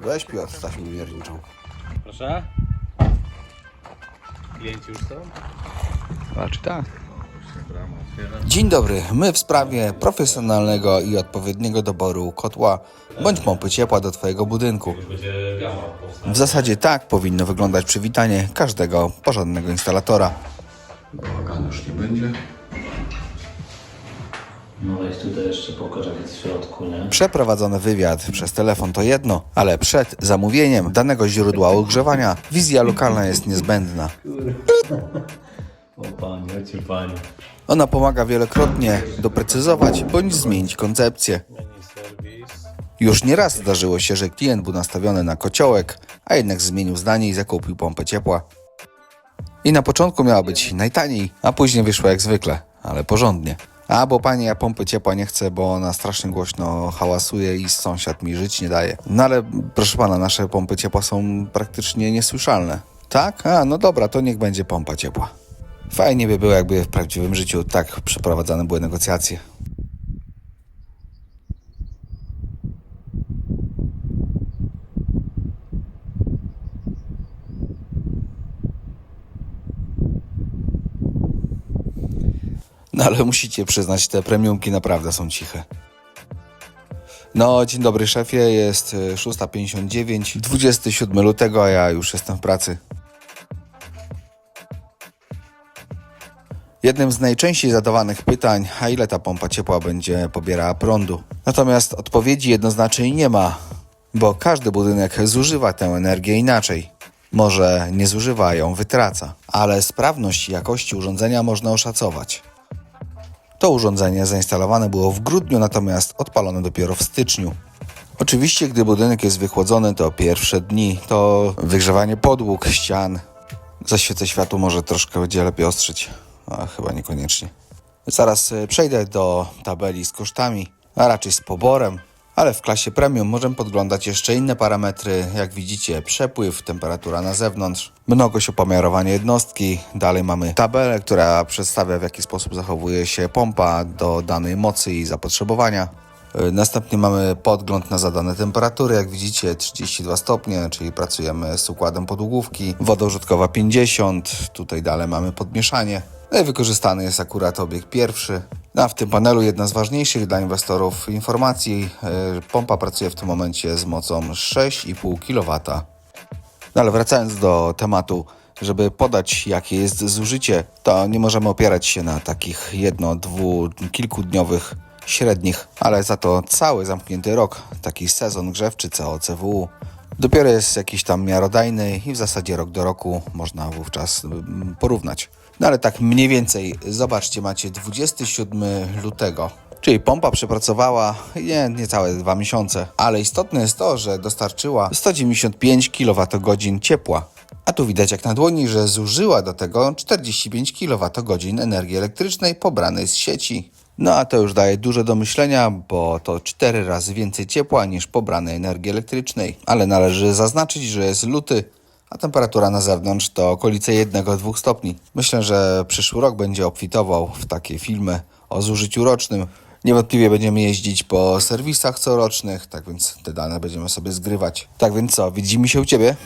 Weź Piotr taśmę wierniczą. Proszę? Klienci już są? Raczej tak. Dzień dobry. My w sprawie profesjonalnego i odpowiedniego doboru kotła bądź pompy ciepła do Twojego budynku. W zasadzie tak powinno wyglądać przywitanie każdego porządnego instalatora. Bałaganu już nie będzie. No weź tutaj jeszcze jest w środku, nie? Przeprowadzony wywiad przez telefon to jedno, ale przed zamówieniem danego źródła ogrzewania wizja lokalna jest niezbędna. O panie, o cię panie. Ona pomaga wielokrotnie doprecyzować bądź zmienić koncepcję. Już nieraz zdarzyło się, że klient był nastawiony na kociołek, a jednak zmienił zdanie i zakupił pompę ciepła. I na początku miała być najtaniej, a później wyszło jak zwykle, ale porządnie. A bo pani ja pompy ciepła nie chcę, bo ona strasznie głośno hałasuje i sąsiad mi żyć nie daje. No ale proszę pana, nasze pompy ciepła są praktycznie niesłyszalne. Tak? A no dobra, to niech będzie pompa ciepła. Fajnie by było, jakby w prawdziwym życiu tak przeprowadzane były negocjacje. No ale musicie przyznać, te premiumki naprawdę są ciche. No, dzień dobry szefie, jest e, 6.59, 27 lutego, a ja już jestem w pracy. Jednym z najczęściej zadawanych pytań, a ile ta pompa ciepła będzie pobierała prądu? Natomiast odpowiedzi jednoznacznej nie ma, bo każdy budynek zużywa tę energię inaczej. Może nie zużywa, ją wytraca, ale sprawność i jakości urządzenia można oszacować. To urządzenie zainstalowane było w grudniu, natomiast odpalone dopiero w styczniu. Oczywiście, gdy budynek jest wychłodzony, to pierwsze dni to wygrzewanie podłóg, ścian. Zaświecę światło może troszkę będzie lepiej ostrzyć, a chyba niekoniecznie. Zaraz e, przejdę do tabeli z kosztami, a raczej z poborem, ale w klasie premium możemy podglądać jeszcze inne parametry, jak widzicie przepływ, temperatura na zewnątrz, mnogość opomiarowania jednostki, dalej mamy tabelę, która przedstawia w jaki sposób zachowuje się pompa do danej mocy i zapotrzebowania. Y, Następnie mamy podgląd na zadane temperatury, jak widzicie 32 stopnie, czyli pracujemy z układem podłogówki, woda użytkowa 50, tutaj dalej mamy podmieszanie. No i wykorzystany jest akurat obieg pierwszy. A w tym panelu jedna z ważniejszych dla inwestorów informacji. y, Pompa pracuje w tym momencie z mocą 6,5 kW. No ale wracając do tematu, żeby podać jakie jest zużycie, to nie możemy opierać się na takich jedno, dwu, kilkudniowych średnich, ale za to cały zamknięty rok, taki sezon grzewczy COCWU, dopiero jest jakiś tam miarodajny i w zasadzie rok do roku można wówczas mm, porównać. No ale tak mniej więcej, zobaczcie, macie 27 lutego. Czyli pompa przepracowała nie, niecałe dwa miesiące, ale istotne jest to, że dostarczyła 195 kWh ciepła. A tu widać jak na dłoni, że zużyła do tego 45 kWh energii elektrycznej pobranej z sieci. No a to już daje dużo do myślenia, bo to 4 razy więcej ciepła niż pobranej energii elektrycznej. Ale należy zaznaczyć, że jest luty, a temperatura na zewnątrz to okolice 1-2 stopni. Myślę, że przyszły rok będzie obfitował w takie filmy o zużyciu rocznym. Niewątpliwie będziemy jeździć po serwisach corocznych, tak więc te dane będziemy sobie zgrywać. Tak więc co, widzimy się u Ciebie?